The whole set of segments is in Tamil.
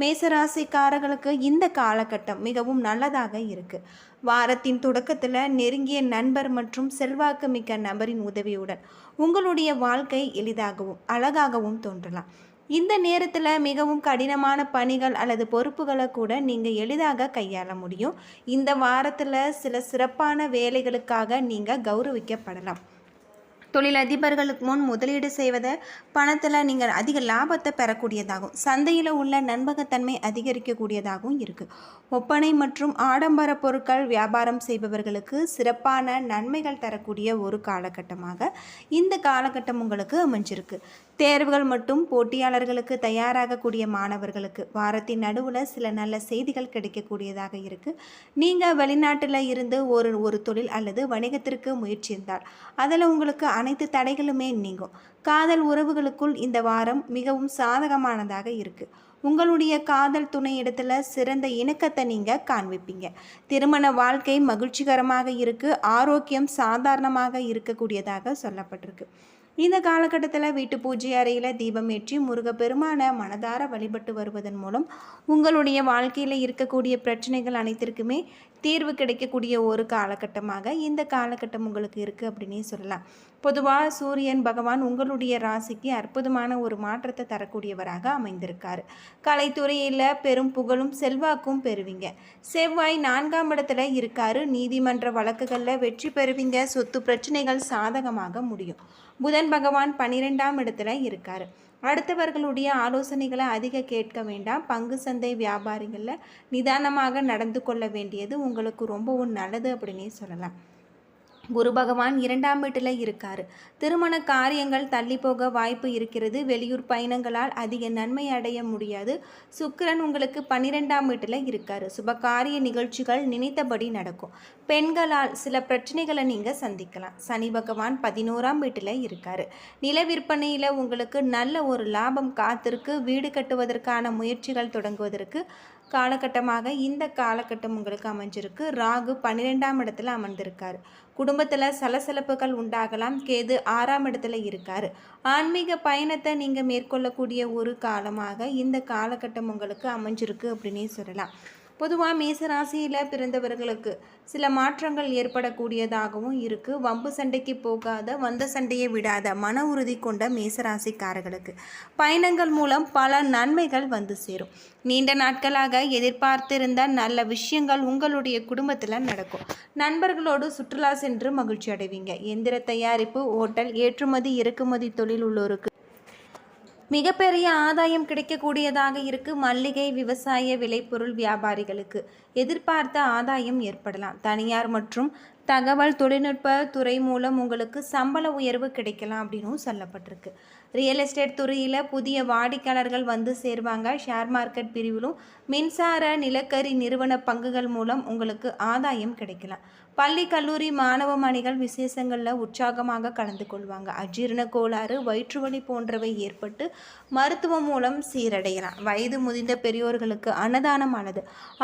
மேசராசிக்காரர்களுக்கு இந்த காலகட்டம் மிகவும் நல்லதாக இருக்குது வாரத்தின் தொடக்கத்தில் நெருங்கிய நண்பர் மற்றும் செல்வாக்கு மிக்க நபரின் உதவியுடன் உங்களுடைய வாழ்க்கை எளிதாகவும் அழகாகவும் தோன்றலாம். இந்த நேரத்தில் மிகவும் கடினமான பணிகள் அல்லது பொறுப்புகளை கூட நீங்கள் எளிதாக கையாள முடியும். இந்த வாரத்தில் சில சிறப்பான வேலைகளுக்காக நீங்கள் கௌரவிக்கப்படலாம். தொழிலதிபர்களுக்கு முன் முதலீடு செய்வதை பணத்தில் நீங்கள் அதிக லாபத்தை பெறக்கூடியதாகும். சந்தையில் உள்ள நண்பகத்தன்மை அதிகரிக்கக்கூடியதாகவும் இருக்குது ஒப்பனை மற்றும் ஆடம்பர பொருட்கள் வியாபாரம் செய்பவர்களுக்கு சிறப்பான நன்மைகள் தரக்கூடிய ஒரு காலகட்டமாக இந்த காலகட்டம் உங்களுக்கு அமைஞ்சிருக்கு. தேர்வுகள் மற்றும் போட்டியாளர்களுக்கு தயாராகக்கூடிய மாணவர்களுக்கு வாரத்தின் நடுவில் சில நல்ல செய்திகள் கிடைக்கக்கூடியதாக இருக்குது நீங்கள் வெளிநாட்டில் இருந்து ஒரு ஒரு தொழில் அல்லது வணிகத்திற்கு முயற்சியிருந்தால் அதில் உங்களுக்கு அனைத்து தடைகளுமே நீங்கும். காதல் உறவுகளுக்குள் இந்த வாரம் மிகவும் சாதகமானதாக இருக்குது உங்களுடைய காதல் துணை இடத்துல சிறந்த இணக்கத்தை நீங்கள் காண்பிப்பீங்க. திருமண வாழ்க்கை மகிழ்ச்சிகரமாக இருக்குது ஆரோக்கியம் சாதாரணமாக இருக்கக்கூடியதாக சொல்லப்பட்டிருக்கு. இந்த காலகட்டத்தில் வீட்டு பூஜை அறையில் தீபம் ஏற்றி முருகப்பெருமான மனதார வழிபட்டு வருவதன் மூலம் உங்களுடைய வாழ்க்கையில் இருக்கக்கூடிய பிரச்சனைகள் அனைத்திற்குமே தீர்வு கிடைக்கக்கூடிய ஒரு காலகட்டமாக இந்த காலகட்டம் உங்களுக்கு இருக்குது அப்படின்னே சொல்லலாம். பொதுவாக சூரியன் பகவான் உங்களுடைய ராசிக்கு அற்புதமான ஒரு மாற்றத்தை தரக்கூடியவராக அமைந்திருக்கார். கலைத்துறையில் பெரும் புகழும் செல்வாக்கும் பெறுவீங்க. செவ்வாய் நான்காம் இடத்துல இருக்காரு. நீதிமன்ற வழக்குகளில் வெற்றி பெறுவீங்க. சொத்து பிரச்சனைகள் சாதகமாக முடியும். புதன் பகவான் பன்னிரெண்டாம் இடத்துல இருக்கார். அடுத்தவர்களுடைய ஆலோசனைகளை அதிக கேட்க வேண்டாம். பங்கு சந்தை வியாபாரிகளில் நிதானமாக நடந்து கொள்ள வேண்டியது உங்களுக்கு ரொம்பவும் நல்லது அப்படின்னே சொல்லலாம். குரு பகவான் இரண்டாம் வீட்டில் இருக்கார். திருமண காரியங்கள் தள்ளி போக வாய்ப்பு இருக்கிறது. வெளியூர் பயணங்களால் அதிக நன்மை அடைய முடியாது. சுக்கிரன் உங்களுக்கு பன்னிரெண்டாம் வீட்டில் இருக்கார். சுபகாரிய நிகழ்ச்சிகள் நினைத்தபடி நடக்கும். பெண்களால் சில பிரச்சனைகளை நீங்கள் சந்திக்கலாம். சனி பகவான் பதினோராம் வீட்டில் இருக்கார். நில விற்பனையில் உங்களுக்கு நல்ல ஒரு லாபம் காத்திருக்கு. வீடு கட்டுவதற்கான முயற்சிகள் தொடங்குவதற்கு காலகட்டமாக இந்த காலகட்டம் உங்களுக்கு அமைஞ்சிருக்கு. ராகு பன்னிரெண்டாம் இடத்துல அமர்ந்திருக்கார். குடும்பத்தில் சலசலப்புகள் உண்டாகலாம். கேது ஆறாம் இடத்துல இருக்கார். ஆன்மீக பயணத்தை நீங்கள் மேற்கொள்ளக்கூடிய ஒரு காலமாக இந்த காலகட்டம் உங்களுக்கு அமைஞ்சிருக்கு அப்படின்னே சொல்லலாம். பொதுவாக மேசராசியில் பிறந்தவர்களுக்கு சில மாற்றங்கள் ஏற்படக்கூடியதாகவும் இருக்குது வம்பு சண்டைக்கு போகாத வந்த சண்டையை விடாத மன உறுதி கொண்ட மேசராசிக்காரர்களுக்கு பயணங்கள் மூலம் பல நன்மைகள் வந்து சேரும். நீண்ட நாட்களாக எதிர்பார்த்திருந்த நல்ல விஷயங்கள் உங்களுடைய குடும்பத்தில் நடக்கும். நண்பர்களோடு சுற்றுலா சென்று மகிழ்ச்சி அடைவீங்க. எந்திர தயாரிப்பு ஓட்டல் ஏற்றுமதி இறக்குமதி தொழில் உள்ளோருக்கு மிகப்பெரிய ஆதாயம் கிடைக்கக்கூடியதாக இருக்கு மல்லிகை விவசாய விளைபொருள் வியாபாரிகளுக்கு. எதிர்பார்த்த ஆதாயம் ஏற்படலாம். தனியார் மற்றும் தகவல் தொழில்நுட்ப துறை மூலம் உங்களுக்கு சம்பள உயர்வு கிடைக்கலாம் அப்படின்னும் சொல்லப்பட்டிருக்கு. ரியல் எஸ்டேட் துறையில் புதிய வாடிக்கையாளர்கள் வந்து சேருவாங்க. ஷேர் மார்க்கெட் பிரிவிலும் மின்சார நிலக்கரி நிறுவன பங்குகள் மூலம் உங்களுக்கு ஆதாயம் கிடைக்கலாம். பள்ளி கல்லூரி மாணவ மணிகள் விசேஷங்களில் உற்சாகமாக கலந்து கொள்வாங்க. அஜீரண கோளாறு வயிற்றுவலி போன்றவை ஏற்பட்டு மருத்துவம் மூலம் சீரடையலாம். வயது முதிர்ந்த பெரியோர்களுக்கு அன்னதானமானது.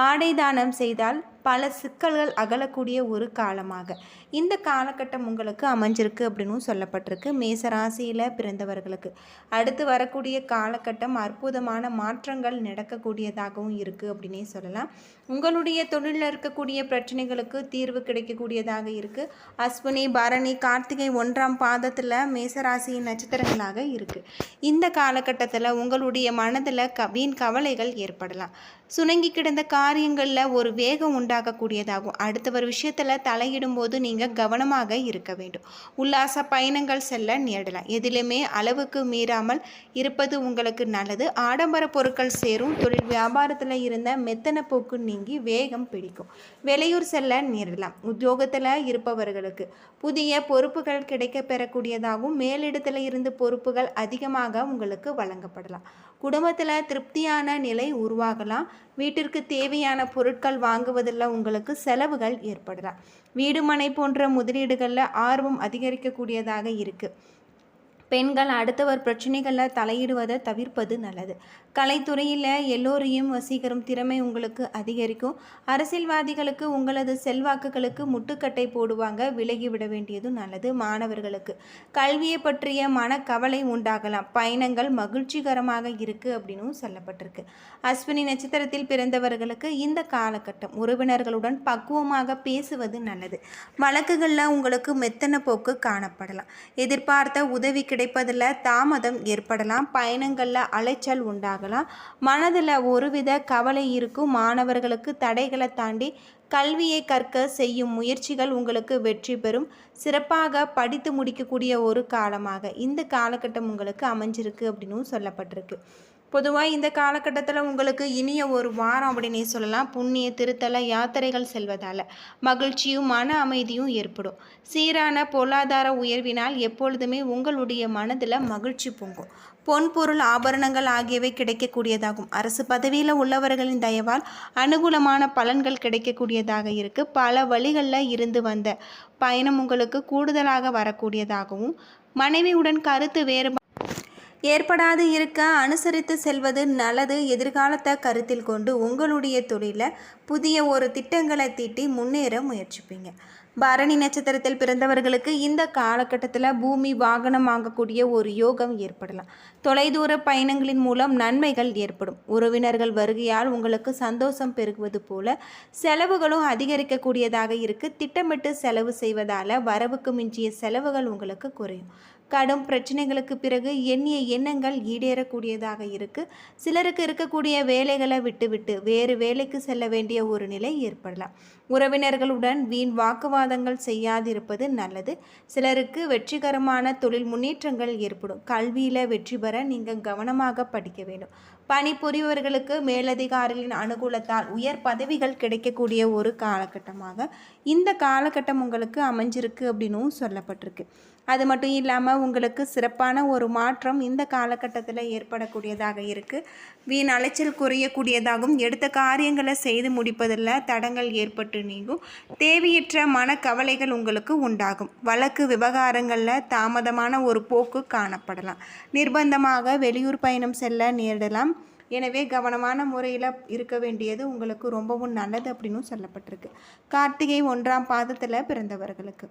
ஆடை தானம் செய்தால் பல சிக்கல்கள் அகலக்கூடிய ஒரு காலமாக. இந்த காலகட்டம் உங்களுக்கு அமைஞ்சிருக்கு அப்படின்னு சொல்லப்பட்டிருக்கு. மேசராசியில் பிறந்தவர்களுக்கு அடுத்து வரக்கூடிய காலகட்டம் அற்புதமான மாற்றங்கள் நடக்கக்கூடியதாகவும் இருக்குது அப்படின்னே சொல்லலாம். உங்களுடைய தொழிலில் இருக்கக்கூடிய பிரச்சனைகளுக்கு தீர்வு கிடைக்கக்கூடியதாக இருக்குது அஸ்வினி பரணி கார்த்திகை ஒன்றாம் பாதத்தில் மேசராசியின் நட்சத்திரங்களாக இருக்குது இந்த காலகட்டத்தில் உங்களுடைய மனதில் க வீண் கவலைகள் ஏற்படலாம். சுணங்கி கிடந்த காரியங்களில் ஒரு வேகம் உண்டாகக்கூடியதாகும். அடுத்தவர் விஷயத்தில் தலையிடும்போது நீங்கள் கவனமாக இருக்க வேண்டும். உல்லாச பயணங்கள் செல்ல நேடலாம் எதிலுமே அளவுக்கு மீறாமல் இருப்பது உங்களுக்கு நல்லது. ஆடம்பர பொருட்கள் சேரும். தொழில் வியாபாரத்தில் இருந்த மெத்தன போக்கு நீங்கி வேகம் பிடிக்கும். வெளியூர் செல்ல நேரலாம் உத்தியோகத்தில் இருப்பவர்களுக்கு புதிய பொறுப்புகள் கிடைக்க பெறக்கூடியதாகவும் மேலிடத்தில் இருந்து பொறுப்புகள் அதிகமாக உங்களுக்கு வழங்கப்படலாம். குடும்பத்தில் திருப்தியான நிலை உருவாகலாம். வீட்டிற்கு தேவையான பொருட்கள் வாங்குவதில் உங்களுக்கு செலவுகள் ஏற்படலாம். வீடு மனை போன்ற முதலீடுகளில் ஆர்வம் அதிகரிக்கக்கூடியதாக இருக்குது பெண்கள் அடுத்தவர் பிரச்சனைகளில் தலையிடுவதை தவிர்ப்பது நல்லது. கலைத்துறையில் எல்லோரையும் வசீகரும் திறமை உங்களுக்கு அதிகரிக்கும். அரசியல்வாதிகளுக்கு உங்களது செல்வாக்குகளுக்கு முட்டுக்கட்டை போடுவாங்க விலகிவிட வேண்டியதும் நல்லது மாணவர்களுக்கு. கல்வியை பற்றிய மனக்கவலை உண்டாகலாம். பயணங்கள் மகிழ்ச்சிகரமாக இருக்குது அப்படின்னும் சொல்லப்பட்டிருக்கு. அஸ்வினி நட்சத்திரத்தில் பிறந்தவர்களுக்கு இந்த காலகட்டம் உறவினர்களுடன் பக்குவமாக பேசுவது நல்லது. வழக்குகளில் உங்களுக்கு மெத்தன போக்கு காணப்படலாம். எதிர்பார்த்த உதவி கிடைப்பதில் தாமதம் ஏற்படலாம். பயணங்களில் அலைச்சல் உண்டாகலாம். மனதில் ஒருவித கவலை இருக்கும் மாணவர்களுக்கு தடைகளை தாண்டி கல்வியை கற்க செய்யும் முயற்சிகள் உங்களுக்கு வெற்றி பெறும். சிறப்பாக படித்து முடிக்கக்கூடிய ஒரு காலமாக இந்த காலகட்டம் உங்களுக்கு அமைஞ்சிருக்கு அப்படின்னும் சொல்லப்பட்டிருக்கு. பொதுவாக இந்த காலகட்டத்தில் உங்களுக்கு இனிய ஒரு வாரம் அப்படின்னே சொல்லலாம். புண்ணிய திருத்தல யாத்திரைகள் செல்வதால் மகிழ்ச்சியும் மன அமைதியும் ஏற்படும். சீரான பொருளாதார உயர்வினால் எப்பொழுதுமே உங்களுடைய மனதில் மகிழ்ச்சி பொங்கும். பொன் பொருள் ஆபரணங்கள் ஆகியவை கிடைக்கக்கூடியதாகும். அரசு பதவியில் உள்ளவர்களின் தயவால் அனுகூலமான பலன்கள் கிடைக்கக்கூடியதாக இருக்குது பல வழிகளில் இருந்து வந்த பயணம் உங்களுக்கு கூடுதலாக வரக்கூடியதாகவும் மனைவியுடன் கருத்து வேறுபாடு ஏற்படாது இருக்க அனுசரித்து செல்வது நல்லது எதிர்காலத்தை கருத்தில் கொண்டு உங்களுடைய தொழிலில் புதிய ஒரு திட்டங்களை தீட்டி முன்னேற முயற்சிப்பீங்க. பரணி நட்சத்திரத்தில் பிறந்தவர்களுக்கு இந்த காலகட்டத்தில் பூமி வாகனம் வாங்கக்கூடிய ஒரு யோகம் ஏற்படலாம். தொலைதூர பயணங்களின் மூலம் நன்மைகள் ஏற்படும். உறவினர்கள் வருகையால் உங்களுக்கு சந்தோஷம் பெருகுவது போல செலவுகளும் அதிகரிக்கக்கூடியதாக இருக்குது திட்டமிட்டு செலவு செய்வதால் வரவுக்கு மிஞ்சிய செலவுகள் உங்களுக்கு குறையும். கடும் பிரச்சனைகளுக்கு பிறகு எண்ணிய எண்ணங்கள் ஈடேறக்கூடியதாக இருக்குது சிலருக்கு இருக்கக்கூடிய வேலைகளை விட்டுவிட்டு வேறு வேலைக்கு செல்ல வேண்டிய ஒரு நிலை ஏற்படலாம். உறவினர்களுடன் வீண் வாக்குவாதங்கள் செய்யாதிருப்பது நல்லது. சிலருக்கு வெற்றிகரமான தொழில் முன்னேற்றங்கள் ஏற்படும். கல்வியில் வெற்றி பெற நீங்கள் கவனமாக படிக்க வேண்டும். பணிபுரிபவர்களுக்கு மேலதிகாரிகளின் அனுகூலத்தால் உயர் பதவிகள் கிடைக்கக்கூடிய ஒரு காலகட்டமாக இந்த காலகட்டம் உங்களுக்கு அமைஞ்சிருக்கு அப்படின்னும் சொல்லப்பட்டிருக்கு. அது மட்டும் இல்லாமல் உங்களுக்கு சிறப்பான ஒரு மாற்றம் இந்த காலகட்டத்தில் ஏற்படக்கூடியதாக இருக்குது வீண் அலைச்சல் குறையக்கூடியதாகவும் எடுத்த காரியங்களை செய்து முடிப்பதில் தடங்கள் ஏற்பட்டு நீங்கும். தேவையற்ற மனக்கவலைகள் உங்களுக்கு உண்டாகும். வழக்கு விவகாரங்களில் தாமதமான ஒரு போக்கு காணப்படலாம். நிர்பந்தமாக வெளியூர் பயணம் செல்ல நேரிடலாம். எனவே கவனமான முறையில் இருக்க வேண்டியது உங்களுக்கு ரொம்பவும் நல்லது அப்படின்னு சொல்லப்பட்டிருக்கு. கார்த்திகை ஒன்றாம் பாதத்தில் பிறந்தவர்களுக்கு.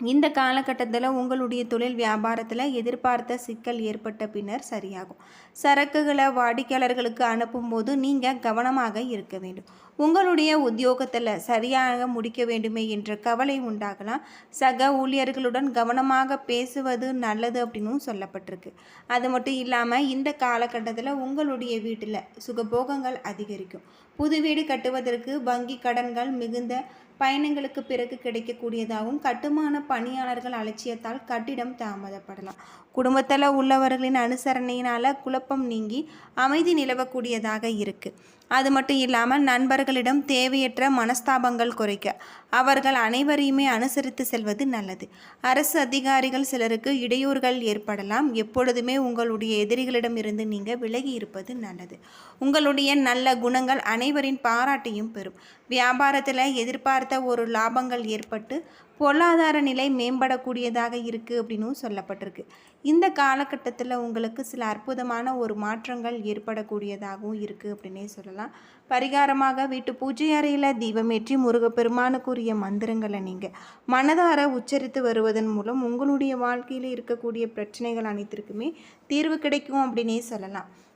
இந்த காலகட்டத்தில் உங்களுடைய தொழில் வியாபாரத்தில் எதிர்பார்த்த சிக்கல் ஏற்பட்ட பின்னர் சரியாகும். சரக்குகளை வாடிக்கையாளர்களுக்கு அனுப்பும்போது நீங்கள் கவனமாக இருக்க வேண்டும். உங்களுடைய உத்தியோகத்தில் சரியாக முடிக்க வேண்டுமே என்ற கவலை உண்டாகலாம். சக ஊழியர்களுடன் கவனமாக பேசுவது நல்லது அப்படின்னும் சொல்லப்பட்டிருக்கு. அது மட்டும் இல்லாமல் இந்த காலகட்டத்தில் உங்களுடைய வீட்டில் சுகபோகங்கள் அதிகரிக்கும். புது வீடு கட்டுவதற்கு வங்கி கடன்கள் மிகுந்த பயணங்களுக்கு பிறகு கிடைக்கக்கூடியதாகவும் கட்டுமான பணியாளர்கள் அலட்சியத்தால் கட்டிடம் தாமதப்படலாம். குடும்பத்தில் உள்ளவர்களின் அனுசரணையினால் குழப்பம் நீங்கி அமைதி நிலவக்கூடியதாக இருக்குது அது மட்டும் இல்லாமல் நண்பர்களிடம் தேவையற்ற மனஸ்தாபங்கள் குறைக்க அவர்கள் அனைவரையுமே அனுசரித்து செல்வது நல்லது. அரசு அதிகாரிகள் சிலருக்கு இடையூறுகள் ஏற்படலாம். எப்பொழுதுமே உங்களுடைய எதிரிகளிடமிருந்து நீங்கள் விலகி இருப்பது நல்லது. உங்களுடைய நல்ல குணங்கள் அனைவரின் பாராட்டையும் பெறும். வியாபாரத்தில் எதிர்பார்த்த ஒரு லாபங்கள் ஏற்பட்டு பொருளாதார நிலை மேம்படக்கூடியதாக இருக்குது அப்படின்னும் சொல்லப்பட்டிருக்கு. இந்த காலகட்டத்தில் உங்களுக்கு சில அற்புதமான ஒரு மாற்றங்கள் ஏற்படக்கூடியதாகவும் இருக்குது அப்படின்னே சொல்லலாம். பரிகாரமாக வீட்டு பூஜை அறையில் தீபமேற்றி முருகப்பெருமானுக்குரிய மந்திரங்களை நீங்கள் மனதார உச்சரித்து வருவதன் மூலம் உங்களுடைய வாழ்க்கையில் இருக்கக்கூடிய பிரச்சனைகள் அனைத்திற்குமே தீர்வு கிடைக்கும் அப்படின்னே சொல்லலாம்.